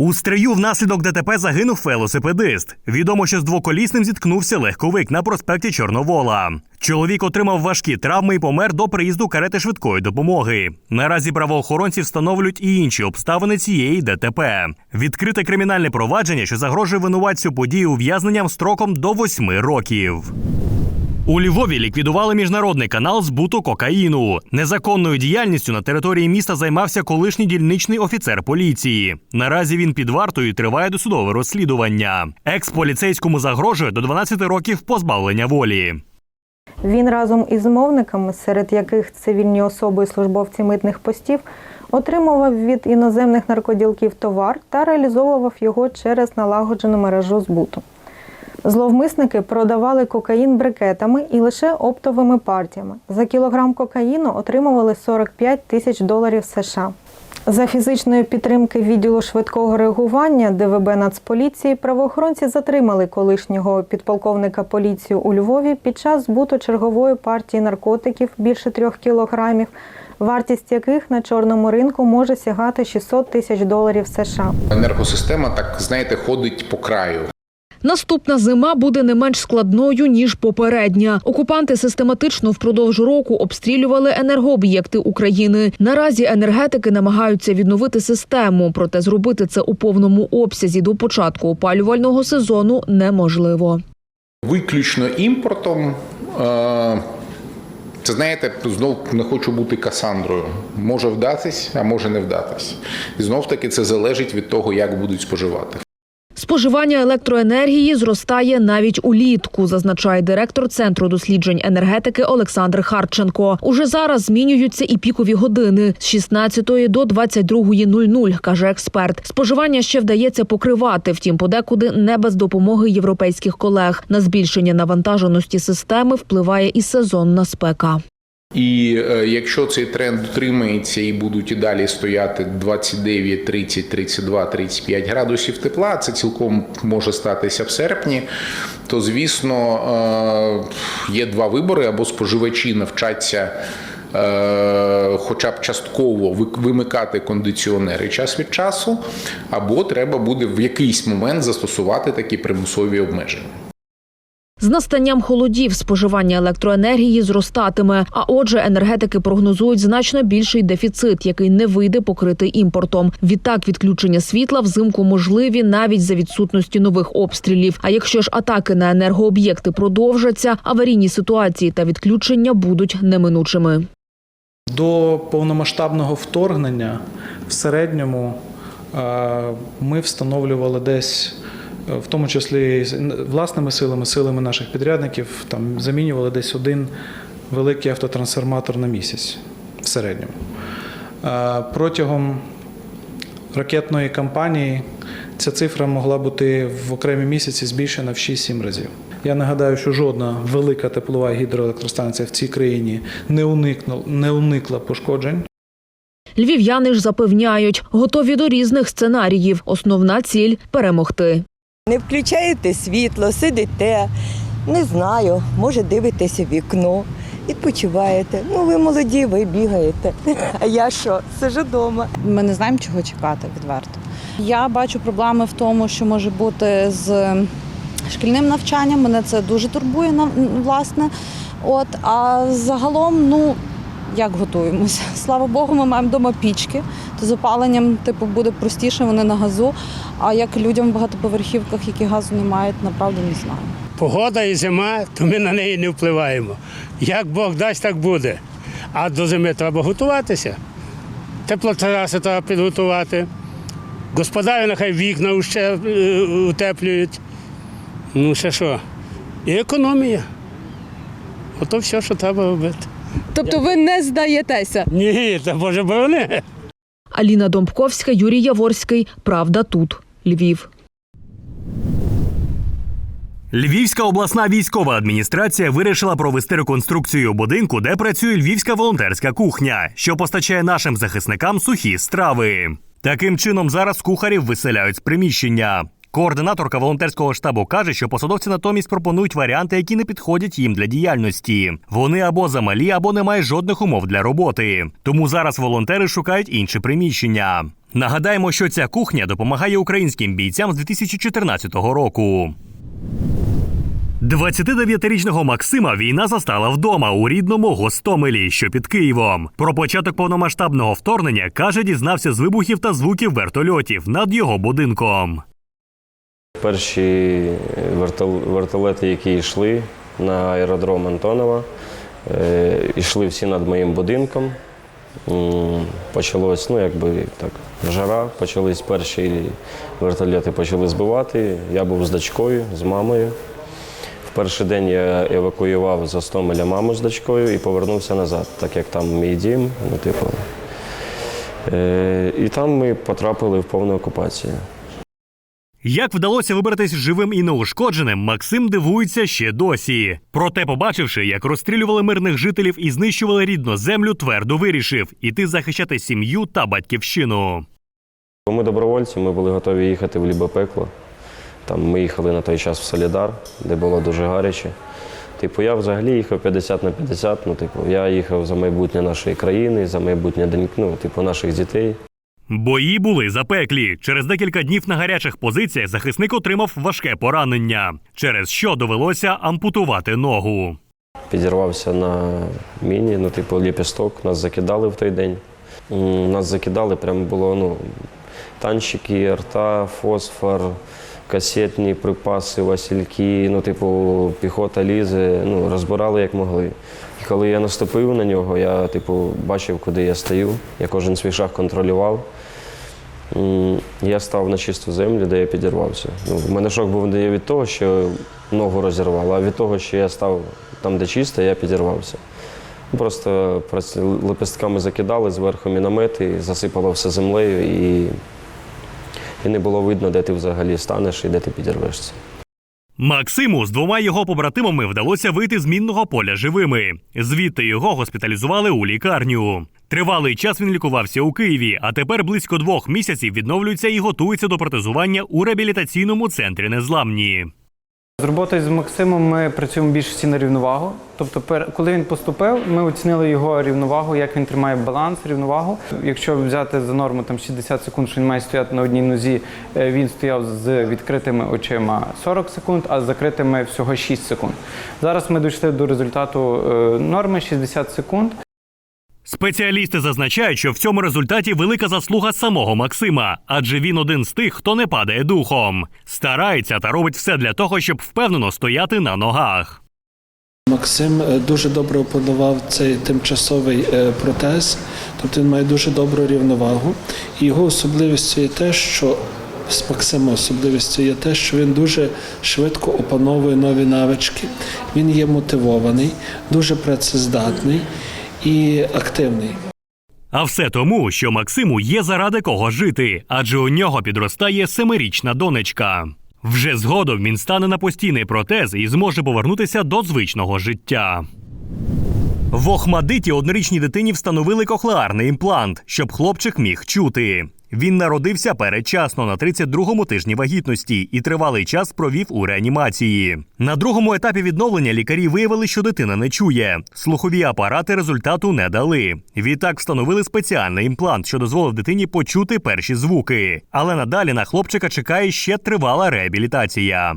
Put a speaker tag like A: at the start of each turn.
A: У стрию внаслідок ДТП загинув велосипедист. Відомо, що з двоколісним зіткнувся легковик на проспекті Чорновола. Чоловік отримав важкі травми і помер до приїзду карети швидкої допомоги. Наразі правоохоронці встановлюють і інші обставини цієї ДТП. Відкрите кримінальне провадження, що загрожує винуватцю події ув'язненням строком до восьми років. У Львові ліквідували міжнародний канал збуту кокаїну. Незаконною діяльністю на території міста займався колишній дільничний офіцер поліції. Наразі він під вартою триває досудове розслідування. Екс-поліцейському загрожує до 12 років позбавлення волі.
B: Він разом із змовниками, серед яких цивільні особи і службовці митних постів, отримував від іноземних наркоділків товар та реалізовував його через налагоджену мережу збуту. Зловмисники продавали кокаїн брикетами і лише оптовими партіями. За кілограм кокаїну отримували 45 тисяч доларів США. За фізичної підтримки відділу швидкого реагування ДВБ Нацполіції правоохоронці затримали колишнього підполковника поліції у Львові під час збуту чергової партії наркотиків більше трьох кілограмів, вартість яких на чорному ринку може сягати 600 тисяч доларів США.
C: Енергосистема, так знаєте, ходить по краю.
D: Наступна зима буде не менш складною ніж попередня. Окупанти систематично впродовж року обстрілювали енергооб'єкти України. Наразі енергетики намагаються відновити систему, проте зробити це у повному обсязі до початку опалювального сезону неможливо.
C: Виключно імпортом. Це знаєте, знов не хочу бути Касандрою. Може вдатись, а може не вдатись. І знов таки це залежить від того, як будуть споживати.
D: Споживання електроенергії зростає навіть улітку, зазначає директор центру досліджень енергетики Олександр Харченко. Уже зараз змінюються і пікові години з 16 до 22.00, каже експерт. Споживання ще вдається покривати, втім, подекуди не без допомоги європейських колег. На збільшення навантаженості системи впливає і сезонна спека.
C: І е, якщо цей тренд дотримається і будуть і далі стояти 29, 30, 32, 35 градусів тепла, це цілком може статися в серпні, то звісно е, є два вибори: або споживачі навчаться. е, Хоча б частково вимикати кондиціонери час від часу, або треба буде в якийсь момент застосувати такі примусові обмеження.
D: З настанням холодів споживання електроенергії зростатиме. А отже, енергетики прогнозують значно більший дефіцит, який не вийде покрити імпортом. Відтак, відключення світла взимку можливі навіть за відсутності нових обстрілів. А якщо ж атаки на енергооб'єкти продовжаться, аварійні ситуації та відключення будуть неминучими.
E: До повномасштабного вторгнення в середньому е, ми встановлювали десь, в тому числі власними силами, силами наших підрядників, там замінювали десь один великий автотрансформатор на місяць в середньому. Протягом ракетної кампанії ця цифра могла бути в окремі місяці збільшена в 6-7 разів. Я нагадаю, що жодна велика теплова гідроелектростанція в цій країні не уникнула, не уникла пошкоджень.
D: Львів'яни ж запевняють, готові до різних сценаріїв. Основна ціль перемогти.
F: Не включаєте світло, сидите, не знаю, може дивитеся вікно, відпочиваєте. Ну, ви молоді, ви бігаєте. А я що? Сижу вдома.
G: Ми не знаємо, чого чекати відверто. Я бачу проблеми в тому, що може бути з шкільним навчанням. Мене це дуже турбує власне. От, а загалом, ну як готуємося? Слава Богу, ми маємо вдома пічки. То з опаленням типу буде простіше, вони на газу. А як людям в багатоповерхівках, які газу не мають, направду не знаю.
H: Погода і зима, то ми на неї не впливаємо. Як Бог дасть, так буде. А до зими треба готуватися. Теплотраси треба підготувати. Господарі нехай вікна е, утеплюють. Ну, ще що? І економія. Ото все, що треба робити.
I: Тобто ви не здаєтеся?
H: Ні, та Боже борони.
D: Аліна Домбковська, Юрій Яворський. Правда тут. Львів.
A: Львівська обласна військова адміністрація вирішила провести реконструкцію будинку, де працює львівська волонтерська кухня, що постачає нашим захисникам сухі страви. Таким чином, зараз кухарів виселяють з приміщення. Координаторка волонтерського штабу каже, що посадовці натомість пропонують варіанти, які не підходять їм для діяльності. Вони або замалі, або не мають жодних умов для роботи. Тому зараз волонтери шукають інші приміщення. Нагадаємо, що ця кухня допомагає українським бійцям з 2014 року. 29-річного Максима війна застала вдома у рідному Гостомелі, що під Києвом. Про початок повномасштабного вторгнення каже, дізнався з вибухів та звуків вертольотів над його будинком.
J: Перші вертолети, які йшли на аеродром Антонова, е, йшли всі над моїм будинком. Почалось, ну якби так, жара, почались перші вертольоти почали збивати. Я був з дочкою, з мамою. В перший день я евакуював з Остомеля маму з дочкою і повернувся назад, так як там мій дім. Ну, типу. Е, І там ми потрапили в повну окупацію.
A: Як вдалося вибратись живим і неушкодженим, Максим дивується ще досі. Проте, побачивши, як розстрілювали мирних жителів і знищували рідну землю, твердо вирішив іти захищати сім'ю та батьківщину.
J: Ми добровольці, ми були готові їхати в лібе пекло. Там ми їхали на той час в Солідар, де було дуже гаряче. Типу, я взагалі їхав 50 на 50. Ну, типу, я їхав за майбутнє нашої країни, за майбутнє ну, типу, наших дітей.
A: Бої були запеклі. Через декілька днів на гарячих позиціях захисник отримав важке поранення, через що довелося ампутувати ногу.
J: Підірвався на міні, ну, типу, ліпісток. Нас закидали в той день. Нас закидали, прямо було ну, танчики, рта, фосфор, касетні припаси, васильки, ну, типу, піхота лізе, ну, розбирали як могли. І коли я наступив на нього, я типу, бачив, куди я стою. Я кожен свій шаг контролював. Я став на чисту землю, де я підірвався. Ну, в мене шок був не від того, що ногу розірвало, а від того, що я став там, де чисто, я підірвався. Ну, просто лепестками закидали зверху міномети, засипало все землею, і, і не було видно, де ти взагалі станеш і де ти підірвешся.
A: Максиму з двома його побратимами вдалося вийти з мінного поля живими. Звідти його госпіталізували у лікарню. Тривалий час він лікувався у Києві, а тепер близько двох місяців відновлюється і готується до протезування у реабілітаційному центрі незламні.
K: З роботою з Максимом ми працюємо більш всі на рівновагу. Тобто, коли він поступив, ми оцінили його рівновагу, як він тримає баланс, рівновагу. Якщо взяти за норму там 60 секунд, що він має стояти на одній нозі, е, він стояв з відкритими очима 40 секунд, а з закритими всього 6 секунд. Зараз ми дійшли до результату е, норми 60 секунд.
A: Спеціалісти зазначають, що в цьому результаті велика заслуга самого Максима, адже він один з тих, хто не падає духом, старається та робить все для того, щоб впевнено стояти на ногах.
L: Максим е, дуже добре опанував цей тимчасовий е, протез, тобто він має дуже добру рівновагу. Його особливістю є те, що з Максима особливістю є те, що він дуже швидко опановує нові навички. Він є мотивований, дуже працездатний і активний.
A: А все тому, що Максиму є заради кого жити, адже у нього підростає семирічна донечка. Вже згодом він стане на постійний протез і зможе повернутися до звичного життя. В Охмадиті однорічній дитині встановили кохлеарний імплант, щоб хлопчик міг чути. Він народився передчасно на 32-му тижні вагітності і тривалий час провів у реанімації. На другому етапі відновлення лікарі виявили, що дитина не чує. Слухові апарати результату не дали. Відтак встановили спеціальний імплант, що дозволив дитині почути перші звуки. Але надалі на хлопчика чекає ще тривала реабілітація.